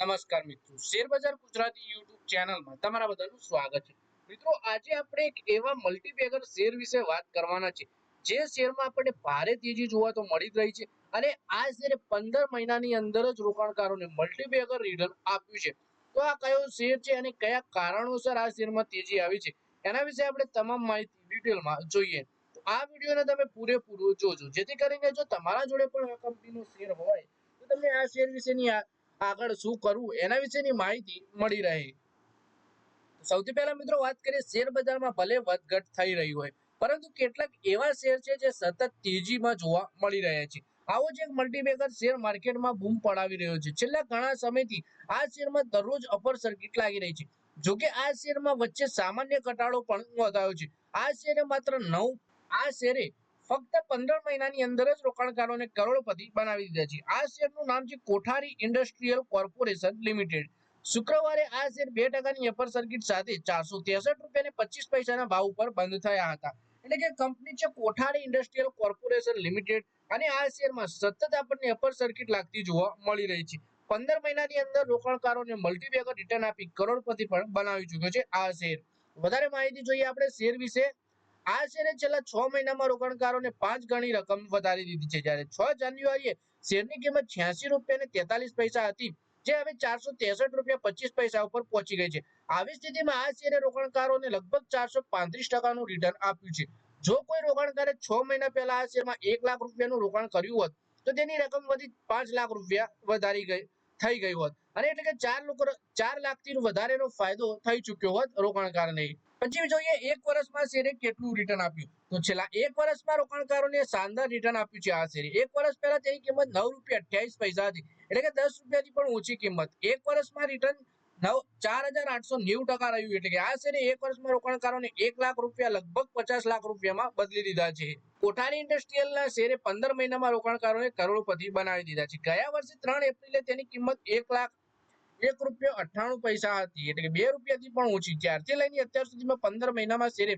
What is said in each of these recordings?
નમસ્કાર મિત્રો. શેરબજાર ગુજરાતી યુટ્યુબ ચેનલમાં તમારા બધાનું સ્વાગત છે. મિત્રો, આજે આપણે એક એવા મલ્ટીબેગર શેર વિશે વાત કરવાના છે. જે શેરમાં આપણને ભારે તેજી જોવા તો મળી જ રહી છે અને આ શેરે પંદર મહિનાની અંદર જ રોકાણકારોને મલ્ટીબેગર રિટર્ન આપ્યું છે. તો આ કયો શેર છે અને કયા કારણોસર આ શેરમાં તેજી આવી છે? એના વિશે આપણે તમામ માહિતી ડિટેલમાં જોઈએ. તો આ વિડીયોને તમે પૂરેપૂરો જોજો. જેથી કરીને જો તમારા જોડે પણ આ કંપનીનો શેર હોય, તો તમને આ શેર વિશેની આગળ શું કરવું એના વિશેની માહિતી મળી રહે. સૌથી પહેલા મિત્રો વાત કરીએ શેર બજારમાં ભલે વધઘટ થઈ રહી હોય, પરંતુ કેટલાક એવા શેર છે જે સતત તેજીમાં જોવા મળી રહ્યા છે. આવો જ એક મલ્ટીબેગર શેર માર્કેટમાં બૂમ પડાવી રહ્યો છે. છેલ્લા ઘણા સમયથી આ શેરમાં દરરોજ અપર સર્કિટ લાગી રહી છે. જોકે આ શેરમાં વચ્ચે સામાન્ય ઘટાડો પણ નોંધાયો છે. આ શેરે માત્ર નવ, આ શેરે ફક્ત પંદર મહિનાની અંદર જ રોકાણકારોને કરોડપતિ બનાવી દીધા છે. આ શેરનું નામ છે કોઠારી ઇન્ડસ્ટ્રીયલ કોર્પોરેશન લિમિટેડ. શુક્રવારે આ શેર બે ટકાની અપર સર્કિટ સાથે ચારસો ત્રેસઠ રૂપિયા પચીસ પૈસાના ભાવ ઉપર બંધ થયા હતા. એટલે કે કંપની છે કોઠારી ઇન્ડસ્ટ્રીયલ કોર્પોરેશન લિમિટેડ અને આ શેરમાં સતત આપણને અપર સર્કિટ લાગતી જોવા મળી રહી છે. પંદર મહિનાની અંદર રોકાણકારોને મલ્ટીબેગર રિટર્ન આપી કરોડપતિ પણ બનાવી ચૂક્યો છે આ શેર. વધારે માહિતી જોઈએ આપણે શેર વિશે. આ શેરે છેલ્લા છ મહિનામાં રોકાણકારોને પાંચ ગણી રકમ વધારી દીધી છે. જ્યારે છ જાન્યુઆરીએ શેરની કિંમત છ્યાસી રૂપિયા અને તેતાલીસ પૈસા હતી, જે હવે ચારસો ત્રેસઠ રૂપિયા પચીસ પૈસા ઉપર પહોંચી ગઈ છે. આવી સ્થિતિમાં આ શેરે રોકાણકારોને લગભગ ચારસો પાંત્રીસ ટકાનું રિટર્ન આપ્યું છે. જો કોઈ રોકાણકારે છ મહિના પહેલા આ શેરમાં એક લાખ રૂપિયાનું રોકાણ કર્યું હોત, તો તેની રકમ વધી પાંચ લાખ રૂપિયા વધારી ગઈ, થઈ ગઈ હોત. અને એટલે કે ચાર લોકો ચાર લાખથી વધારેનો ફાયદો થઈ ચૂક્યો હોત રોકાણકારને. પછી જોઈએ એક વર્ષમાં શેરે કેટલું રિટર્ન આપ્યું? તો છેલ્લા એક વર્ષમાં રોકાણકારોને શાનદાર રિટર્ન આપ્યું છે આ શેરે. એક વર્ષ પહેલા તેની કિંમત નવ રૂપિયા અઠ્યાવીસ પૈસા હતી. એટલે કે દસ રૂપિયાથી પણ ઓછી કિંમત. એક વર્ષમાં રિટર્ન નવ, ચાર હજાર આઠસો નેવું ટકા રહ્યું. એટલે કે આ શેરે એક વર્ષમાં રોકાણકારોને એક લાખ રૂપિયા, લગભગ પચાસ લાખ રૂપિયામાં બદલી દીધા છે. કોઠારી ઇન્ડસ્ટ્રીયલના શેરે પંદર મહિનામાં રોકાણકારોને કરોડપતિ બનાવી દીધા છે. ગયા વર્ષે ત્રણ એપ્રિલે તેની કિંમત એક લાખ એક રૂપિયો અઠ્ઠાણું પૈસા હતી, એટલે કે બે રૂપિયાથી પણ ઓછી. ત્યારથી લઈને અત્યાર સુધીમાં પંદર મહિનામાં શેરે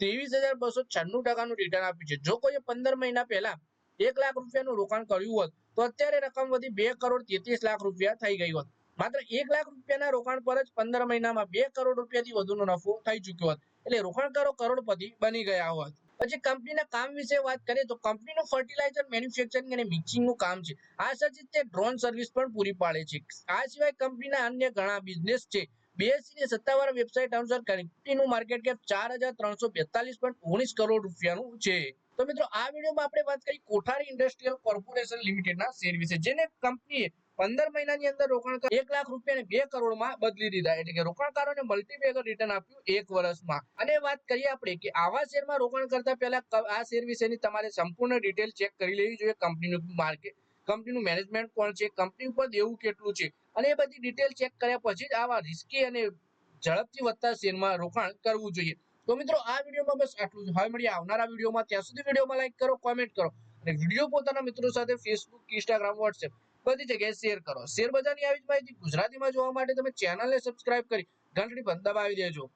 ત્રેવીસ હજાર બસો છન્નું ટકાનું રિટર્ન આપ્યું છે. જો કોઈએ પંદર મહિના પહેલા એક લાખ રૂપિયાનું રોકાણ કર્યું હોત, તો અત્યારે રકમ વધી બે કરોડ તેત્રીસ લાખ રૂપિયા થઈ ગઈ હોત. માત્ર એક લાખ રૂપિયાના રોકાણ પર જ પંદર મહિનામાં બે કરોડ રૂપિયાથી વધુનો નફો થઈ ચૂક્યો હોત. એટલે રોકાણકારો કરોડપતિ બની ગયા હોત. પછી કંપનીના કામ વિશે વાત કરીએ તો કંપનીનું ફર્ટિલાઇઝર મેન્યુફેક્ચરિંગ અને મિક્સિંગનું કામ છે. આ સાથે તે ડ્રોન સર્વિસ પણ પૂરી પાડે છે. આ સિવાય કંપનીના અન્ય ઘણા બિઝનેસ છે. બીએસસી ની સત્તાવાર વેબસાઇટ અનુસાર કંપનીનું માર્કેટ કેપ ચાર હજાર ત્રણસો બેતાલીસ પોઈન્ટ ઓગણીસ કરોડ રૂપિયાનું છે. તો મિત્રો, આ વિડીયોમાં આપણે વાત કરી કોઠારી ઇન્ડસ્ટ્રીયલ કોર્પોરેશન લિમિટેડના શેર વિશે, જેને કંપનીએ પંદર મહિનાની અંદર રોકાણ એક લાખ રૂપિયાને બે કરોડમાં બદલી દીધા. એટલે કે રોકાણકારોને મલ્ટીબેગર રિટર્ન આપ્યું એક વર્ષમાં. અને વાત કરીએ આપણે કે આવા શેરમાં રોકાણ કરતા પહેલા આ શેર વિશેની તમારે સંપૂર્ણ ડિટેલ ચેક કરી લેવી જોઈએ કંપનીનું માર્કેટ કંપનીનું મેનેજમેન્ટ કોણ છે કંપની ઉપર દેવું કેટલું છે. અને એ બધી ડિટેલ ચેક કર્યા પછી જ આવા રિસ્કી અને ઝડપથી વધતા શેરમાં રોકાણ કરવું જોઈએ. તો મિત્રો, આ વિડીયોમાં બસ આટલું જ. હવે મળીએ આવનારા વિડીયોમાં. ત્યાં સુધી વિડીયોમાં લાઈક કરો કોમેન્ટ કરો. અને વીડિયો પોતાના મિત્રો સાથે ફેસબુક ઇન્સ્ટાગ્રામ વોટ્સએપ બધી જગ્યાએ શેર કરો. શેર બજારની આવી જ માહિતી ગુજરાતીમાં જોવા માટે તમે ચેનલને સબસ્ક્રાઇબ કરી ઘંટડી પણ દબાવી દેજો.